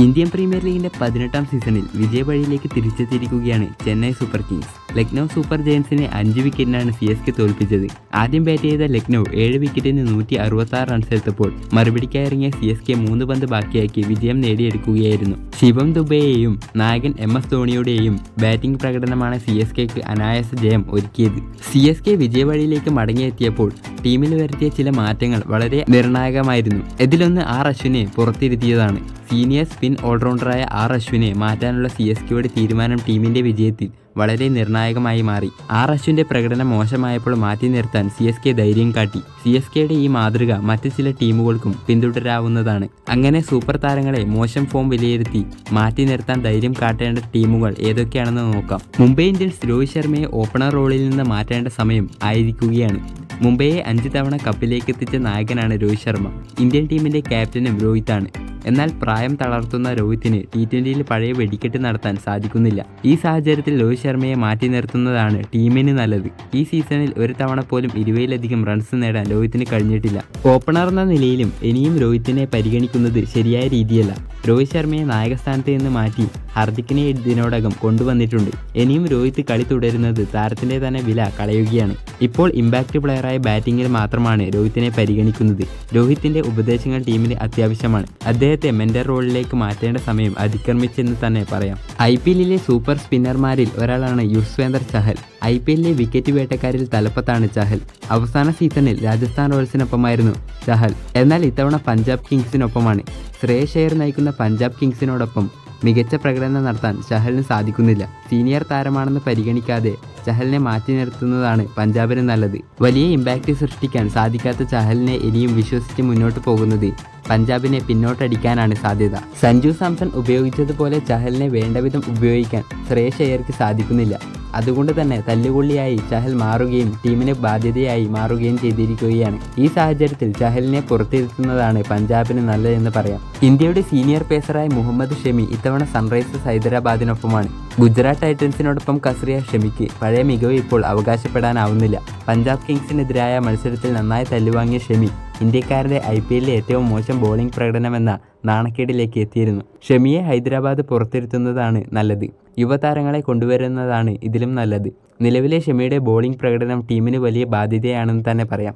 Indian premier ലീഗിന്റെ പതിനെട്ടാം സീസണിൽ വിജയവഴിയിലേക്ക് തിരിച്ചെത്തിയിരിക്കുകയാണ് Chennai super kings. Lucknow super ജയൻസിനെ അഞ്ച് വിക്കറ്റിനാണ് സി എസ് കെ തോൽപ്പിച്ചത്. ആദ്യം ബാറ്റ് ചെയ്ത ലക്നൗ ഏഴ് വിക്കറ്റിന് നൂറ്റി അറുപത്തി ആറ് റൺസ് എടുത്തപ്പോൾ മറുപടിക്കായിറങ്ങിയ സി എസ് കെ മൂന്ന് പന്ത് ബാക്കിയാക്കി വിജയം നേടിയെടുക്കുകയായിരുന്നു. ശിവം ദുബെയെയും നായകൻ എം എസ് ധോണിയുടെയും ബാറ്റിംഗ് പ്രകടനമാണ് സി എസ് കെക്ക് അനായാസ ജയം ഒരുക്കിയത്. സി എസ് കെ വിജയവഴിയിലേക്ക് മടങ്ങിയെത്തിയപ്പോൾ ടീമിൽ വരുത്തിയ ചില മാറ്റങ്ങൾ വളരെ നിർണായകമായിരുന്നു. ഇതിലൊന്ന് ആർ അശ്വിനെ പുറത്തിരുത്തിയതാണ്. സീനിയർ സ്പിൻ ഓൾറൗണ്ടറായ ആർ അശ്വിനെ മാറ്റാനുള്ള സി എസ് കെയുടെ തീരുമാനം ടീമിന്റെ വിജയത്തിൽ വളരെ നിർണായകമായി മാറി. ആർ അശ്വിന്റെ പ്രകടനം മോശമായപ്പോൾ മാറ്റി നിർത്താൻ സി എസ് കെ ധൈര്യം കാട്ടി. സി എസ് കെയുടെ ഈ മാതൃക മറ്റ് ചില ടീമുകൾക്കും പിന്തുടരാവുന്നതാണ്. അങ്ങനെ സൂപ്പർ താരങ്ങളെ മോശം ഫോം വിലയിരുത്തി മാറ്റി നിർത്താൻ ധൈര്യം കാട്ടേണ്ട ടീമുകൾ ഏതൊക്കെയാണെന്ന് നോക്കാം. മുംബൈ ഇന്ത്യൻസ് രോഹിത് ശർമ്മയെ ഓപ്പണർ റോളിൽ നിന്ന് മാറ്റേണ്ട സമയം ആയിരിക്കുകയാണ്. മുംബൈയെ അഞ്ച് തവണ കപ്പിലേക്ക് എത്തിച്ച നായകനാണ് രോഹിത് ശർമ്മ. ഇന്ത്യൻ ടീമിന്റെ ക്യാപ്റ്റനും രോഹിത്താണ് എന്നാൽ പ്രായം തളർത്തുന്ന രോഹിത്തിന് ടി ട്വന്റിയിൽ പഴയ വെടിക്കെട്ട് നടത്താൻ സാധിക്കുന്നില്ല. ഈ സാഹചര്യത്തിൽ രോഹിത് ശർമ്മയെ മാറ്റി നിർത്തുന്നതാണ് ടീമിന് നല്ലത്. ഈ സീസണിൽ ഒരു തവണ പോലും ഇരുപതിലധികം റൺസ് നേടാൻ രോഹിത്തിന് കഴിഞ്ഞിട്ടില്ല. ഓപ്പണർ എന്ന നിലയിലും ഇനിയും രോഹിത്തിനെ പരിഗണിക്കുന്നത് ശരിയായ രീതിയല്ല. രോഹിത് ശർമ്മയെ നായകസ്ഥാനത്ത് നിന്ന് മാറ്റി ഹർദിക്കിനെ ഇതിനോടകം കൊണ്ടുവന്നിട്ടുണ്ട്. ഇനിയും രോഹിത് കളി തുടരുന്നത് താരത്തിന്റെ തന്നെ വില കളയുകയാണ്. ഇപ്പോൾ ഇമ്പാക്റ്റ് പ്ലെയറായ ബാറ്റിംഗിൽ മാത്രമാണ് രോഹിത്തിനെ പരിഗണിക്കുന്നത്. രോഹിത്തിന്റെ ഉപദേശങ്ങൾ ടീമിന് അത്യാവശ്യമാണ്. അദ്ദേഹത്തെ മെന്റർ റോളിലേക്ക് മാറ്റേണ്ട സമയം അതിക്രമിച്ചെന്ന് തന്നെ പറയാം. ഐ പി എല്ലിലെ സൂപ്പർ സ്പിന്നർമാരിൽ ഒരാളാണ് യുസ്വേന്ദർ ചഹൽ. ഐ പി എല്ലിലെ വിക്കറ്റ് വേട്ടക്കാരിൽ തലപ്പത്താണ് ചഹൽ. അവസാന സീസണിൽ രാജസ്ഥാൻ റോയൽസിനൊപ്പമായിരുന്നു ചഹൽ. എന്നാൽ ഇത്തവണ പഞ്ചാബ് കിങ്സിനൊപ്പമാണ്. ശ്രേയസ് അയ്യർ നയിക്കുന്ന പഞ്ചാബ് കിങ്സിനോടൊപ്പം മികച്ച പ്രകടനം നടത്താൻ ചഹലിന് സാധിക്കുന്നില്ല. സീനിയർ താരമാണെന്ന് പരിഗണിക്കാതെ ചഹലിനെ മാറ്റി നിർത്തുന്നതാണ് പഞ്ചാബിന് നല്ലത്. വലിയ ഇമ്പാക്റ്റ് സൃഷ്ടിക്കാൻ സാധിക്കാത്ത ചഹലിനെ ഇനിയും വിശ്വസിച്ച് മുന്നോട്ട് പോകുന്നത് പഞ്ചാബിനെ പിന്നോട്ടടിക്കാനാണ് സാധ്യത. സഞ്ജു സാംസൺ ഉപയോഗിച്ചതുപോലെ ചഹലിനെ വേണ്ടവിധം ഉപയോഗിക്കാൻ ശ്രേയസ് അയ്യർക്ക് സാധിക്കുന്നില്ല. അതുകൊണ്ട് തന്നെ തല്ലുകൊള്ളിയായി ചഹൽ മാറുകയും ടീമിന് ബാധ്യതയായി മാറുകയും ചെയ്തിരിക്കുകയാണ്. ഈ സാഹചര്യത്തിൽ ചഹലിനെ പുറത്തിരുത്തുന്നതാണ് പഞ്ചാബിന് നല്ലതെന്ന് പറയാം. ഇന്ത്യയുടെ സീനിയർ പേസറായ മുഹമ്മദ് ഷമി ഇത്തവണ സൺറൈസേഴ്സ് ഹൈദരാബാദിനൊപ്പമാണ്. ഗുജറാത്ത് ടൈറ്റൻസിനോടൊപ്പം കസ്രിയ ഷമിക്ക് പഴയ മികവ് ഇപ്പോൾ അവകാശപ്പെടാനാവുന്നില്ല. പഞ്ചാബ് കിങ്സിനെതിരായ മത്സരത്തിൽ നന്നായി തല്ലുവാങ്ങിയ ഷമി ഇന്ത്യക്കാരുടെ ഐ പി എല്ലിലെ ഏറ്റവും മോശം ബോളിംഗ് പ്രകടനമെന്ന നാണക്കേടിലേക്ക് എത്തിയിരുന്നു. ഷമിയെ ഹൈദരാബാദ് പുറത്തിരുത്തുന്നതാണ് നല്ലത്. യുവതാരങ്ങളെ കൊണ്ടുവരുന്നതാണ് ഇതിലും നല്ലത്. നിലവിലെ ഷമിയുടെ ബോളിംഗ് പ്രകടനം ടീമിന് വലിയ ബാധ്യതയാണെന്ന് തന്നെ പറയാം.